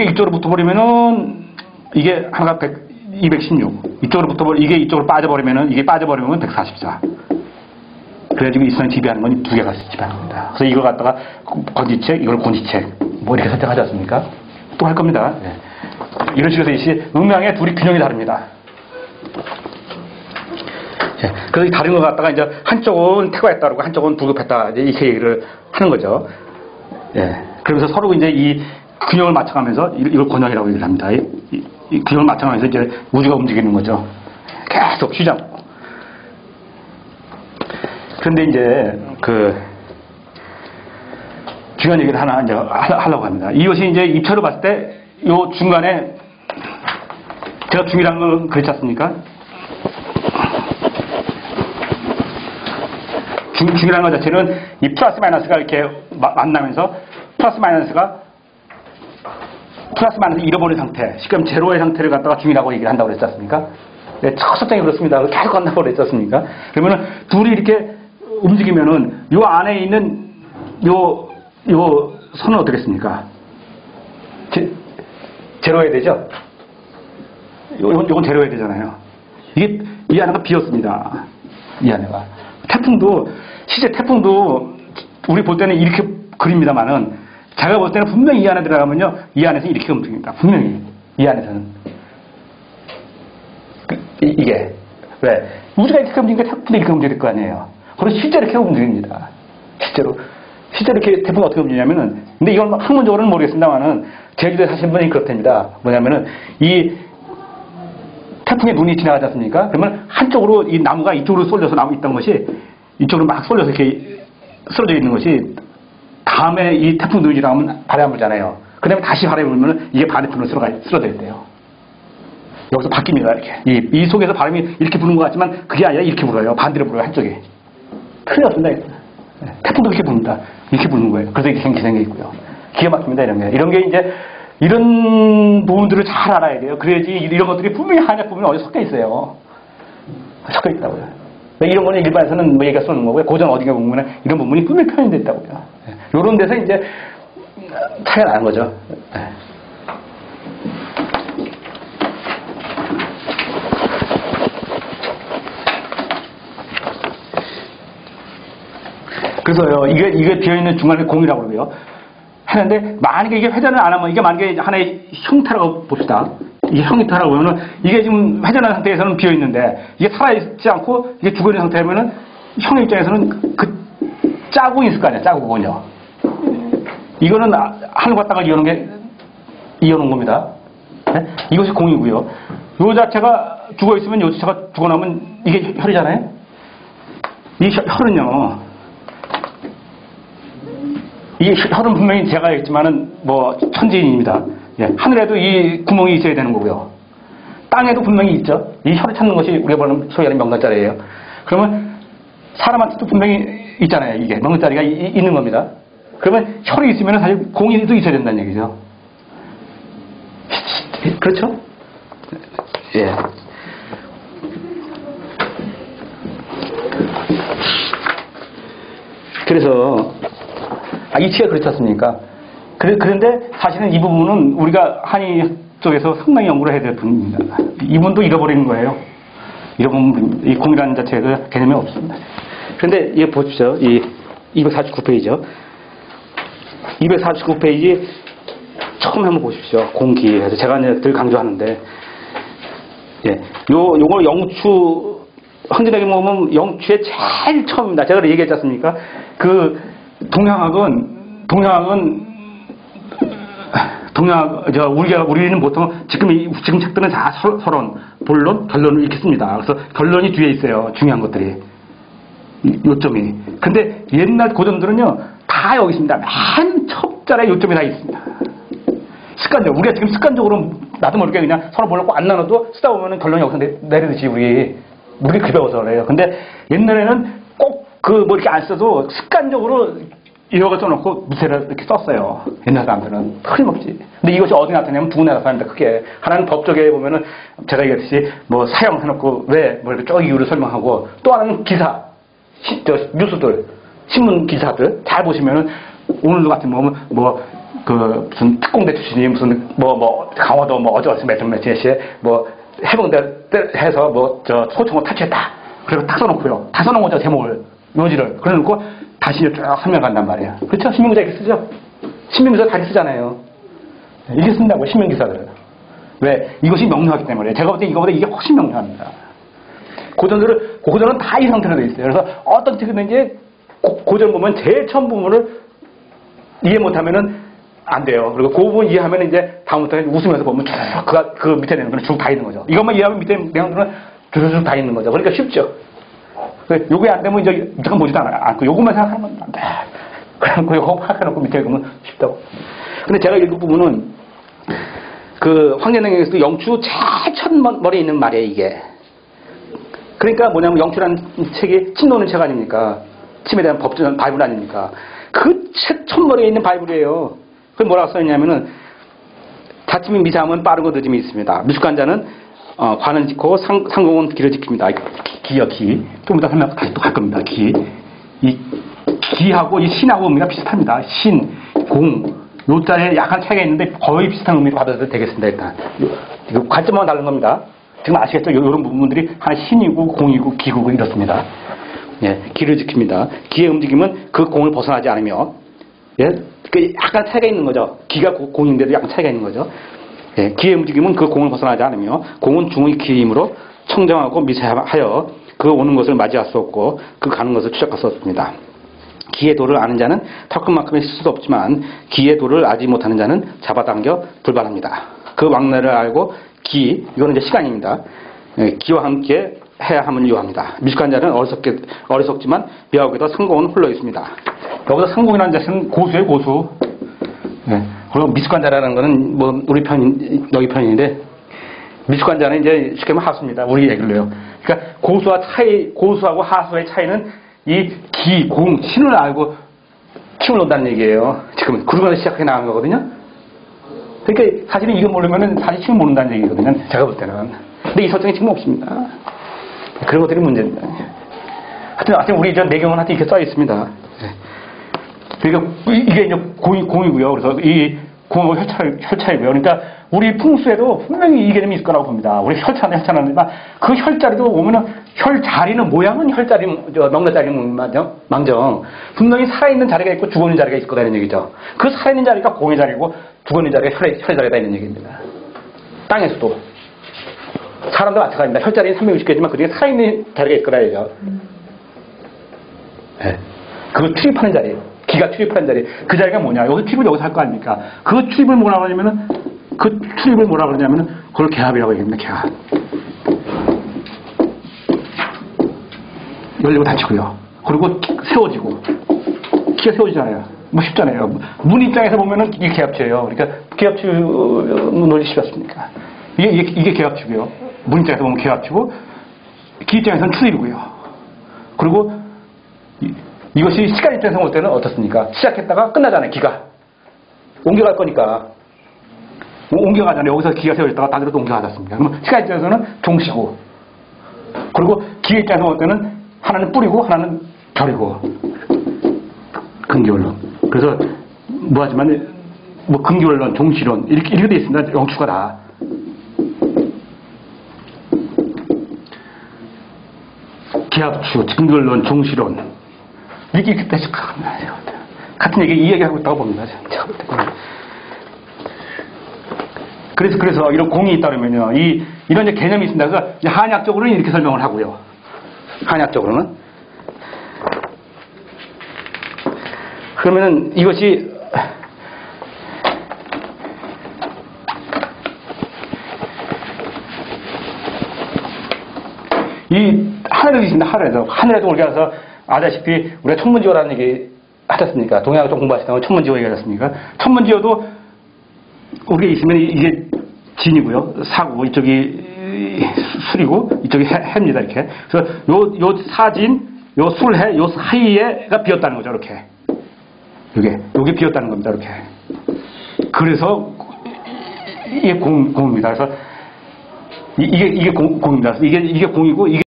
이렇게 이쪽으로 붙어버리면은 이게 하나가 100, 216. 이쪽으로 붙어버리 이게 이쪽으로 빠져버리면은 이게 빠져버리면 144. 그래가지고 이 선을 지배하는 건 두 개가 지배하는 겁니다. 그래서 이걸 갖다가 건지책, 이걸 곤지책 뭐 이렇게 선택하지 않습니까? 또 할 겁니다. 예. 이런 식으로 해서 이 음양의 둘이 균형이 다릅니다. 예. 그래서 이 다른 거 갖다가 이제 한쪽은 태과했다 그러고 한쪽은 불급했다 이제 이렇게 얘기를 하는 거죠. 예. 그러면서 서로 이제 이 균형을 맞춰가면서 이- 이걸 권역이라고 얘기를 합니다. 이, 이- 이 균형을 맞춰가면서 이제 우주가 움직이는 거죠. 계속 쉬지 않고. 그런데 이제 그 중요한 얘기를 하나 이제 하- 하려고 합니다. 이것이 이제 입체로 봤을 때요 중간에 제가 중이라는 걸 그렇지 않습니까? 중, 중이라는 것 자체는 이 플러스 마이너스가 이렇게 마- 만나면서 플러스 마이너스가 플러스 마이너스 잃어버린 상태, 지금 제로의 상태를 갖다가 중이라고 얘기를 한다고 그랬지 않습니까? 네, 첫 설정이 그렇습니다. 계속 간다고 그랬지 않습니까? 그러면은 둘이 이렇게 움직이면은 요 안에 있는 요, 요 선은 어떻겠습니까? 제, 제로해야 되죠? 요, 요- 요건 제로해야 되잖아요. 이게, 이 안에가 비었습니다. 이 안에가. 태풍도, 실제 태풍도 우리 볼 때는 이렇게 그립니다만은 제가 볼 때는 분명히 이 안에 들어가면요. 이 안에서 이렇게 움직입니다. 분명히. 이 안에서는. 그, 이, 이게. 왜? 우주가 이렇게 움직이니까 태풍도 이렇게 움직일 거 아니에요. 그리고 실제로 이렇게 움직입니다. 실제로. 실제로 이렇게 태풍이 어떻게 움직이냐면은, 근데 이건 학문적으로는 모르겠습니다만은, 제주도에 사신 분이 그렇답니다. 뭐냐면은, 이 태풍의 눈이 지나가지 않습니까? 그러면 한쪽으로 이 나무가 이쪽으로 쏠려서 나무 있던 것이 이쪽으로 막 쏠려서 이렇게 쓰러져 있는 것이 다음에 이 태풍 눈이 지나가면 바람이 불잖아요. 그 다음에 다시 바람이 불면 이게 반대편으로 쓰러가, 쓰러져 있대요. 여기서 바뀝니다, 이렇게. 이, 이 속에서 바람이 이렇게 부는 것 같지만 그게 아니라 이렇게 불어요. 반대로 불어요, 한쪽이. 틀렸습니다. 네, 태풍도 이렇게 부는다. 이렇게 부는 거예요. 그래서 이렇게 생기 생겨 있고요. 기가 막힙니다, 이런 게. 이런 게 이제, 이런 부분들을 잘 알아야 돼요. 그래야지 이런 것들이 분명히 한약 부분이 어디 섞여 있어요. 섞여 있다고요. 이런 거는 일반에서는 뭐 얘기가 쓰는 거고요. 고전 어디가 보면 이런 부분이 분명히 표현되어 있다고요. 이런 데서 이제 차이가 나는 거죠. 네. 그래서요, 이게, 이게 비어있는 중간에 공이라고 그러고요. 하는데, 만약에 이게 회전을 안 하면, 이게 만약에 하나의 형태라고 봅시다. 이게 형태라고 보면은, 이게 지금 회전한 상태에서는 비어 있는데, 이게 살아있지 않고, 이게 죽어 있는 상태라면은, 형의 입장에서는 그, 그 짜고 있을 거 아니야, 짜고군요. 이거는 아- 하늘 갖다가 이어놓은 게, 이어놓은 겁니다. 네? 이것이 공이고요. 요 자체가 죽어 있으면 요 자체가 죽어나면 이게 혈이잖아요? 이 혈- 혈은요, 이 혈은 분명히 제가 했지만은 뭐 천지인입니다. 예, 하늘에도 이 구멍이 있어야 되는 거고요. 땅에도 분명히 있죠. 이 혈을 찾는 것이 우리가 보는 소위 하는 명단자리예요. 그러면 사람한테도 분명히 있잖아요. 이게 이- 있는 겁니다. 그러면 혈이 있으면 사실 공인도 있어야 된다는 얘기죠. 그렇죠? 예. 그래서 아, 이치가 그렇지 않습니까? 그래, 그런데 사실은 이 부분은 우리가 한의 쪽에서 상당히 연구를 해야 될 부분입니다. 이분도 잃어버리는 거예요. 잃어버린. 이 공이라는 자체가 개념이 없습니다. 그런데 이거 보십시오. 이 249페이지요. 249페이지 처음 한번 보십시오. 공기에서 제가 이제 늘 강조하는데, 예, 요, 요거 영추, 황진에게 보면 영추의 제일 처음입니다. 제가 얘기했지 않습니까? 그, 동양학은, 동양학은, 동양학, 저, 우리가, 우리는 보통, 지금, 이- 지금 책들은 다 서, 서론, 본론, 결론을 씁니다. 그래서 결론이 뒤에 있어요. 중요한 것들이. 이- 요점이. 근데 옛날 고전들은요, 다 여기 있습니다. 맨첫 자리에 요점이 다 있습니다. 습관적으로, 우리가 지금 습관적으로 나도 모르게 그냥 서로 몰랐고 안 나눠도 쓰다 보면 결론이 여기서 내, 내리듯이 우리, 우리 그 배워서 그래요. 근데 옛날에는 꼭 그 뭐 이렇게 안 써도 습관적으로 이어가 써놓고 무쇠를 이렇게 썼어요. 옛날 사람들은. 틀림없이. 근데 이것이 어디 나타냐면 두 군데 나타납니다. 크게. 하나는 법적에 보면은 제가 얘기했듯이 뭐 사형 해놓고 왜, 뭐 이렇게 쭉 이유를 설명하고 또 하나는 기사. 시, 저, 뉴스들. 신문 기사들. 잘 보시면은 오늘도 같은 뭐, 뭐, 그그 무슨 특공대 출신이 무슨 뭐뭐 강화도 뭐 어쩌고 몇몇 몇시에 뭐 해병대 때 해서 뭐 저 소총을 탈취했다. 그리고 딱 써놓고요. 다 써놓은 거죠 제목을 요지를 그래놓고 다시 쭉 설명한단 말이에요. 그렇죠? 신문기자 이렇게 쓰죠. 신문기자 다시 쓰잖아요. 이게 쓴다고 신문기사들은. 왜? 이것이 명료하기 때문에 제가 볼 때 이거보다 이게 훨씬 명료합니다. 고전들은 고전은 다 이 상태로 돼 있어요. 그래서 어떤 책이든지 고- 고전 보면 제일 처음 부분을 이해 못하면은 안 돼요. 그리고 그 부분 이해하면 이제 다음부터 웃으면서 보면 쭉그 그 밑에 거는 쭉다 있는 거죠. 이것만 이해하면 밑에 내용들은 쭉쭉 다 있는 거죠. 그러니까 쉽죠. 그 요게 안 되면 이제 무조건 보지도. 않고 요것만 생각하면 안 돼. 그래놓고 요거 파악해놓고 밑에 보면 쉽다고. 근데 제가 읽은 부분은 그 황제능에서도 영추 제일 첫 머리에 있는 말이에요, 이게. 그러니까 뭐냐면 영추라는 책이 침 놓는 책 아닙니까? 침에 대한 법전 바이블 아닙니까? 그 책 첫머리에 있는 바이블이에요. 그 뭐라고 써있냐면은 다침이 미사하면 빠르고 늦음이 있습니다. 미숙한 자는 어, 관은 지고 상, 상공은 길을 지킵니다. 기- 기요 기. 좀 이따 설명 다시 또할 겁니다. 기. 이 기하고 이 신하고 의미가 비슷합니다. 신, 공. 요자에 약간 차이가 있는데 거의 비슷한 의미로 받아도 되겠습니다. 일단. 이거 관점만 다른 겁니다. 지금 아시겠죠? 요- 요런 부분들이 하나 신이고 공이고 기구고 이렇습니다. 예, 기를 지킵니다. 기의 움직임은 그 공을 벗어나지 않으며 예, 그 약간 차이가 있는 거죠. 기가 고- 공인데도 약간 차이가 있는 거죠. 예, 기의 움직임은 그 공을 벗어나지 않으며 공은 중의 기임으로 청정하고 미세하여 그 오는 것을 없고 그 가는 것을 없습니다. 기의 도를 아는 자는 턱끝만큼의 실수도 없지만 기의 도를 알지 못하는 자는 잡아당겨 불발합니다. 그 왕래를 알고 기, 이거는 이제 시간입니다. 예, 기와 함께 해야 함을 요합니다. 미숙한 자는 어리석게, 어리석지만 묘하게도 상공은 홀로 있습니다. 여기서 상공이라는 자는 고수예요, 고수. 예, 그리고 미숙한 자라는 거는 뭐 우리 편, 너희 편인데 미숙한 자는 이제 쉽게 말하면 하수입니다. 우리 얘기를 해요. 그러니까 고수와 차이, 고수하고 하수의 차이는 이 기, 공, 신을 알고 힘을 놓는다는 얘기예요. 지금 그러면서 시작해 나간 거거든요. 그러니까 사실은 이거 모르면은 사실 힘을 모른다는 얘기거든요. 제가 볼 때는. 근데 이 설정이 지금 없습니다. 그런 것들이 문제입니다. 하여튼, 하여튼 우리 저 내경은 하여튼 이렇게 써 있습니다. 그러니까 이- 이게 이제 공이, 공이고요. 그래서 이 공하고 혈차, 혈차이고요. 그러니까 우리 풍수에도 분명히 이 개념이 있을 거라고 봅니다. 우리 혈차는 혈차는데 그 혈자리도 보면은 혈자리는 모양은 혈자리, 저 명자자리 망정, 망정. 분명히 살아있는 자리가 있고 죽어있는 자리가 있을 거다는 얘기죠. 그 살아있는 자리가 공의 자리고 죽어있는 자리가 혈의, 혈의 자리다 있는 얘기입니다. 땅에서도. 사람도 마찬가지입니다. 혈자리는 360개지만 그 중에 살아있는 자리가 있을 거다 얘기죠. 네. 그 출입하는 자리, 기가 출입하는 자리, 그 자리가 뭐냐? 여기서 출입을 여기서 할 거 아닙니까? 그 출입을 뭐라 그러냐면은, 그 출입을 뭐라 그러냐면은, 그걸 개합이라고 얘기합니다, 개합. 열리고 닫히고요. 그리고 세워지고. 키가 세워지잖아요. 뭐 쉽잖아요. 문 입장에서 보면은 이게 개합치예요. 그러니까 개합치 논리 쉽습니까? 이게, 이게, 이게 개합치고요. 문 입장에서 보면 개합치고, 기 입장에서는 출입이고요. 그리고 이- 이것이 시간 입장에서 볼 때는 어떻습니까? 시작했다가 끝나잖아요, 기가. 옮겨갈 거니까. 오- 옮겨가잖아요. 여기서 기가 세워졌다가 다른 데로 옮겨가졌습니다. 그러면 시간 입장에서는 종시고. 그리고 기 입장에서 볼 때는 하나는 뿌리고 하나는 결이고. 근기원론. 그래서 뭐 하지만 뭐 근기원론, 종시론 이렇게, 이렇게 돼 있습니다. 영추가 다. 기합추, 근기원론, 종시론 해석합니다. 제가 볼 때는. 같은 얘기 이 얘기하고 있다고 봅니다. 그래서 그래서 이런 공이 있다면요, 이 이런 개념이 있습니다. 그래서 한약적으로는 이렇게 설명을 하고요. 한약적으로는 그러면은 이것이 이 있습니다. 하늘에서 하늘에도 우리가 가서 아다시피 우리가 천문지어라는 얘기 하셨습니까? 동양을 좀 공부하시다가 천문지어 얘기하셨습니까? 천문지어도 우리가 있으면 이게 진이고요. 사고 이쪽이 술이고 이쪽이 해, 해입니다. 이렇게. 그래서 요, 요 사진, 요 술해, 요 사이에가 비었다는 거죠. 이렇게. 요게, 요게 비었다는 겁니다. 이렇게. 그래서 이게 공, 공입니다. 그래서 이- 이게, 이게 공, 공입니다. 이게, 이게 공이고 이게